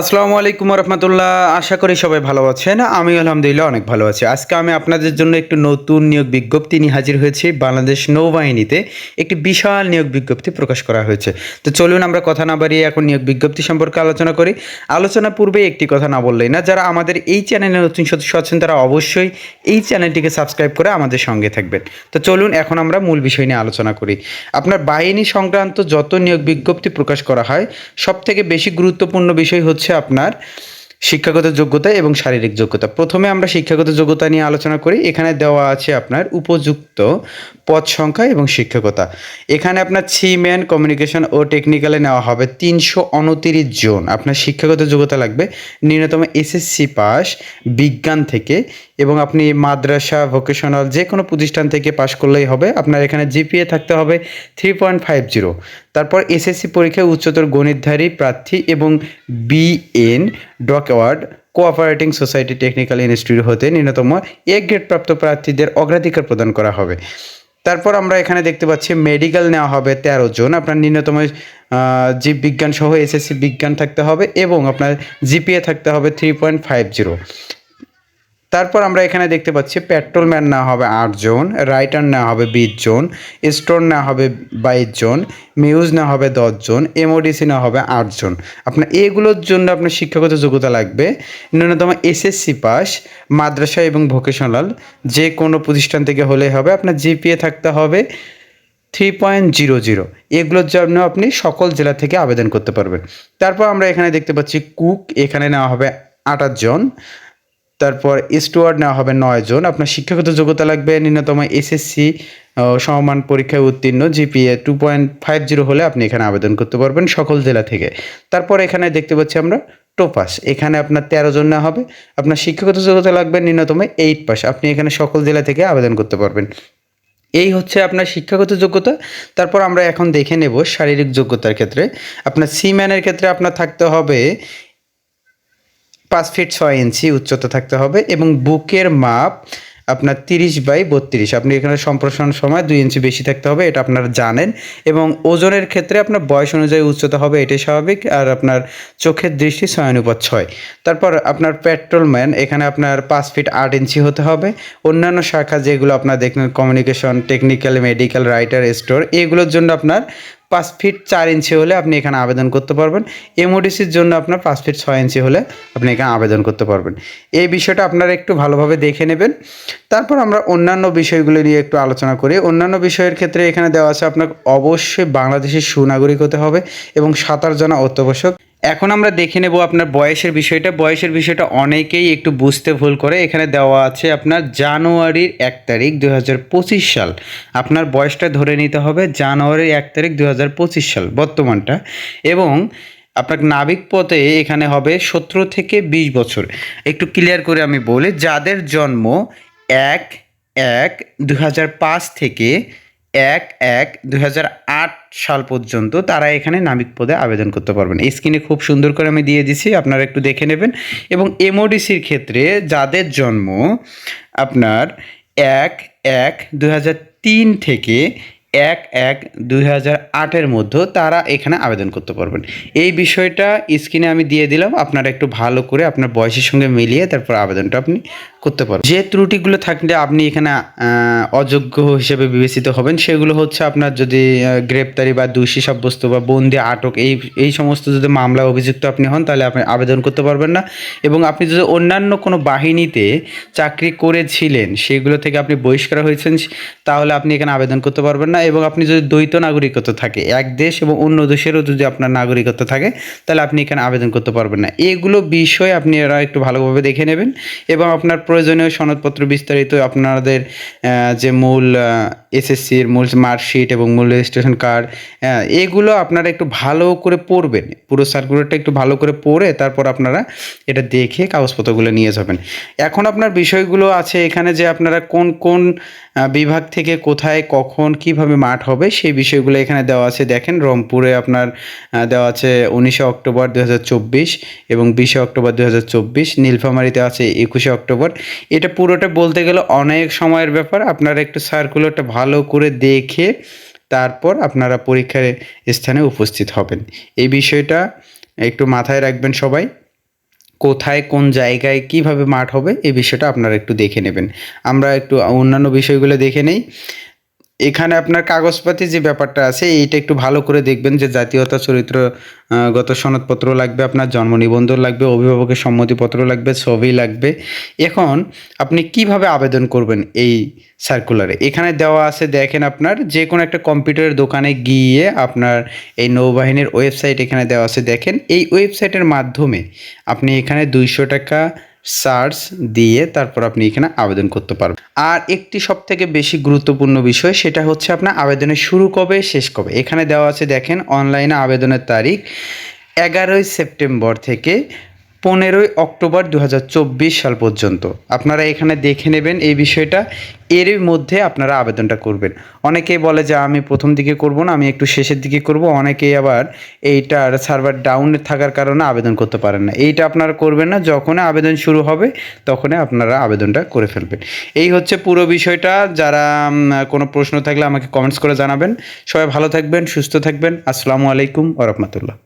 আসসালামু আলাইকুম রহমতুল্লাহ আশা করি সবাই ভালো আছেন। আমি আলহামদুলিল্লাহ অনেক ভালো আছি। আজকে আমি আপনাদের জন্য একটু নতুন নিয়োগ বিজ্ঞপ্তি নিয়ে হাজির হয়েছি বাংলাদেশ নৌবাহিনীতে। একটি বিশাল নিয়োগ বিজ্ঞপ্তি প্রকাশ করা হয়েছে। তো চলুন আমরা কথা না বাড়িয়ে এখন নিয়োগ বিজ্ঞপ্তি সম্পর্কে আলোচনা করি। আলোচনা পূর্বে একটি কথা না বললেই না, যারা আমাদের এই চ্যানেলে নতুন সদস্য আছেন, তারা অবশ্যই এই চ্যানেলটিকে সাবস্ক্রাইব করে আমাদের সঙ্গে থাকবেন। তো চলুন এখন আমরা মূল বিষয় নিয়ে আলোচনা করি। আপনার বাহিনী সংক্রান্ত যত নিয়োগ বিজ্ঞপ্তি প্রকাশ করা হয় সব থেকে বেশি গুরুত্বপূর্ণ বিষয় হচ্ছে আপনার শিক্ষাগত যোগ্যতা এবং শারীরিক যোগ্যতা। প্রথমে আমরা শিক্ষাগত যোগ্যতা নিয়ে আলোচনা করি। এখানে দেওয়া আছে আপনার উপযুক্ত পদ সংখ্যা এবং শিক্ষকতা। এখানে আপনার ছিম্যান কমিউনিকেশন ও টেকনিক্যালে নেওয়া হবে তিনশো উনতিরিশ জন। আপনার শিক্ষাগত যোগ্যতা লাগবে ন্যূনতম এসএসসি পাস, বিজ্ঞান থেকে এবং আপনি মাদ্রাসা, ভোকেশনাল যে কোনো প্রতিষ্ঠান থেকে পাশ করলেই হবে। আপনার এখানে জিপিএ থাকতে হবে থ্রি পয়েন্ট ফাইভ জিরো। তারপর এসএসসি পরীক্ষায় উচ্চতর গণিতধারী প্রার্থী এবং BN dockyard, cooperating society technical institute হতে ন্যূনতম এ গ্রেড প্রাপ্ত প্রার্থীদের অগ্রাধিকার প্রদান করা হবে। তারপর আমরা এখানে দেখতে পাচ্ছি মেডিকেল নেওয়া হবে তেরো জন। আপনার ন্যূনতম জীব বিজ্ঞান সহ এসএসসি বিজ্ঞান থাকতে হবে এবং আপনার জিপিএ থাকতে হবে থ্রি পয়েন্ট ফাইভ জিরো তারপর আমরা এখানে দেখতে পাচ্ছি পেট্রোলম্যান নেওয়া হবে আটজন রাইটার নেওয়া হবে বিশ জন স্টোর নেওয়া হবে বাইশ জন, মিউজ নেওয়া হবে দশজন এমওডিসি নেওয়া হবে আটজন আপনার এগুলোর জন্য আপনার শিক্ষাগত যোগ্যতা লাগবে ন্যূনতম এসএসসি পাস, মাদ্রাসা এবং ভোকেশনাল। যে কোনো প্রতিষ্ঠান থেকে হলেই হবে, আপনার জিপিএ থাকতে হবে থ্রি পয়েন্ট জিরো জিরো। এগুলোর জন্য আপনি সকল জেলা থেকে আবেদন করতে পারবেন। তারপর আমরা এখানে দেখতে পাচ্ছি কুক, এখানে নেওয়া হবে আটাশ জন। তারপর স্টুয়ার্ড নেওয়া হবে নয় জন। আপনার শিক্ষাগত যোগ্যতা লাগবে ন্যূনতম এসএসসি সমমান পরীক্ষায় উত্তীর্ণ GPA two point five zero হলে আপনি এখানে আবেদন করতে পারবেন সকল জেলা থেকে। তারপর এখানে দেখতে পাচ্ছি আমরা টোপাস এখানে আপনার তেরো জন নেওয়া হবে। আপনার শিক্ষাগত যোগ্যতা লাগবে ন্যূনতম এইট পাস আপনি এখানে সকল জেলা থেকে আবেদন করতে পারবেন। এই হচ্ছে আপনার শিক্ষাগত যোগ্যতা। তারপর আমরা এখন দেখে নেব শারীরিক যোগ্যতার ক্ষেত্রে। আপনার সিম্যানের ক্ষেত্রে আপনার থাকতে হবে পাঁচ ফিট ছয় ইঞ্চি উচ্চতা থাকতে হবে এবং বুকের মাপ আপনার তিরিশ বাই বত্রিশ। আপনি এখানে সম্প্রসারণ সময় দুই ইঞ্চি বেশি থাকতে হবে, এটা আপনারা জানেন। এবং ওজনের ক্ষেত্রে আপনার বয়স অনুযায়ী উচ্চতা হবে, এটাই স্বাভাবিক। আর আপনার চোখের দৃষ্টি ছয় অনুপাত ছয়। তারপর আপনার পেট্রোলম্যান, এখানে আপনার পাঁচ ফিট আট ইঞ্চি হতে হবে। অন্যান্য শাখা যেগুলো আপনার দেখলেন communication technical medical writer store এগুলোর জন্য আপনার পাঁচ ফিট চার ইঞ্চি হলে আপনি এখানে আবেদন করতে পারবেন। এমওডিসির জন্য আপনার পাঁচ ফিট ছয় ইঞ্চি হলে আপনি এখানে আবেদন করতে পারবেন। এই বিষয়টা আপনারা একটু ভালোভাবে দেখে নেবেন। তারপর আমরা অন্যান্য বিষয়গুলো নিয়ে একটু আলোচনা করি। অন্যান্য বিষয়ের ক্ষেত্রে এখানে দেওয়া আছে আপনাকে অবশ্যই বাংলাদেশের সুনাগরিক হতে হবে এবং সাঁতার জানা অত্যাবশ্যক। এখন আমরা দেখে নেব আপনার বয়সের বিষয়টা। বয়সের বিষয়টা অনেকেই একটু বুঝতে ভুল করে। এখানে দেওয়া আছে আপনার জানুয়ারির এক তারিখ দু হাজার পঁচিশ সাল। আপনার বয়সটা ধরে নিতে হবে জানুয়ারির এক তারিখ দু হাজার পঁচিশ সাল, বর্তমানটা। এবং আপনার নাবিক পথে এখানে হবে সতেরো থেকে বিশ বছর। একটু ক্লিয়ার করে আমি বলি, যাদের জন্ম এক এক দু থেকে এক এক দু সাল পর্যন্ত তারা এখানে নাবিক পদে আবেদন করতে পারবেন। স্ক্রিনে খুব সুন্দর করে আমি দিয়ে দিছি, আপনারা একটু দেখে নেবেন। এবং এমওডিসির ক্ষেত্রে যাদের জন্ম আপনার এক এক দু থেকে এক এক দুই হাজার আটের মধ্যে তারা এখানে আবেদন করতে পারবেন। এই বিষয়টা স্ক্রিনে আমি দিয়ে দিলাম, আপনারা একটু ভালো করে আপনার বয়সের সঙ্গে মিলিয়ে তারপর আবেদনটা আপনি করতে পারবেন যে ত্রুটিগুলো থাকলে আপনি এখানে অযোগ্য হিসেবে বিবেচিত হবেন, সেগুলো হচ্ছে আপনার যদি গ্রেপ্তারি বা দোষী সাব্যস্ত বা বন্দি, আটক, এই এই সমস্ত যদি মামলা অভিযুক্ত আপনি হন, তাহলে আপনি আবেদন করতে পারবেন না। এবং আপনি যদি অন্যান্য কোনো বাহিনীতে চাকরি করেছিলেন, সেগুলো থেকে আপনি বহিষ্কার হয়েছেন, তাহলে আপনি এখানে আবেদন করতে পারবেন না। এবং আপনি যদি দ্বৈত নাগরিকত্ব থাকে, এক দেশ এবং অন্য দেশেরও যদি আপনার নাগরিকত্ব থাকে, তাহলে আপনি এখানে আবেদন করতে পারবেন না। এগুলো বিষয় আপনি একটু ভালোভাবে দেখে নেবেন। এবং আপনার প্রয়োজনীয় সনদপত্র বিস্তারিত আপনাদের যে মূল এসএসসির মূল মার্কশিট এবং মূল রেজিস্ট্রেশন কার্ড এগুলো আপনারা একটু ভালো করে পড়বেন। পুরো সার্কুলারটা একটু ভালো করে পড়ে তারপর আপনারা এটা দেখে কাগজপত্রগুলো নিয়ে যাবেন। এখন আপনার বিষয়গুলো আছে এখানে যে আপনারা কোন কোন বিভাগ থেকে কোথায়, কখন, কীভাবে মাঠ হবে সেই বিষয়গুলো এখানে দেওয়া আছে। দেখেন রংপুরে আপনার দেওয়া আছে উনিশে অক্টোবর দু হাজার চব্বিশ এবং বিশে অক্টোবর দু নীলফামারিতে আছে একুশে অক্টোবর। এটা পুরোটা বলতে গেলে অনেক সময়ের ব্যাপার। আপনারা একটু সার্কুলারটা ভালো করে দেখে তারপর আপনারা পরীক্ষার স্থানে উপস্থিত হবেন। এই বিষয়টা একটু মাথায় রাখবেন সবাই। কোথায়, কোন জায়গায়, কীভাবে মাঠ হবে, এই বিষয়টা আপনারা একটু দেখে নেবেন। আমরা একটু অন্যান্য বিষয়গুলো দেখে নেই। এখানে আপনার কাগজপাতি যে ব্যাপারটা আছে, এইটা একটু ভালো করে দেখবেন যে জাতীয়তা চরিত্র গত সনদপত্র লাগবে, আপনার জন্ম নিবন্ধন লাগবে, অভিভাবকের সম্মতিপত্র লাগবে, ছবি লাগবে। এখন আপনি কীভাবে আবেদন করবেন এই সার্কুলারে এখানে দেওয়া আছে, দেখেন আপনার, যে কোনো একটা কম্পিউটারের দোকানে গিয়ে আপনার এই নৌবাহিনীর ওয়েবসাইট এখানে দেওয়া আছে। দেখেন, এই ওয়েবসাইটের মাধ্যমে আপনি এখানে দুইশো টাকা সার্চ দিয়ে তারপর আপনি এখানে আবেদন করতে পারবেন। আর একটি সব থেকে বেশি গুরুত্বপূর্ণ বিষয়, সেটা হচ্ছে আপনার আবেদনের শুরু কবে, শেষ কবে? এখানে দেওয়া আছে, দেখেন অনলাইনে আবেদনের তারিখ এগারোই সেপ্টেম্বর থেকে পনেরোই অক্টোবর দু হাজার চব্বিশ সাল পর্যন্ত। আপনারা এখানে দেখে নেবেন এই বিষয়টা। এরই মধ্যে আপনারা আবেদনটা করবেন। অনেকেই বলে যে, আমি প্রথম দিকে করব না, আমি একটু শেষের দিকে করব। অনেকেই আবার এইটার সার্ভার ডাউন থাকার কারণে আবেদন করতে পারেন না। এইটা আপনারা করবেন না, যখনই আবেদন শুরু হবে, তখনই আপনারা আবেদনটা করে ফেলবেন। এই হচ্ছে পুরো বিষয়টা। যারা কোনো প্রশ্ন থাকলে আমাকে কমেন্টস করে জানাবেন। সবাই ভালো থাকবেন, সুস্থ থাকবেন। আসসালামু আলাইকুম ওরহমতুল্লাহ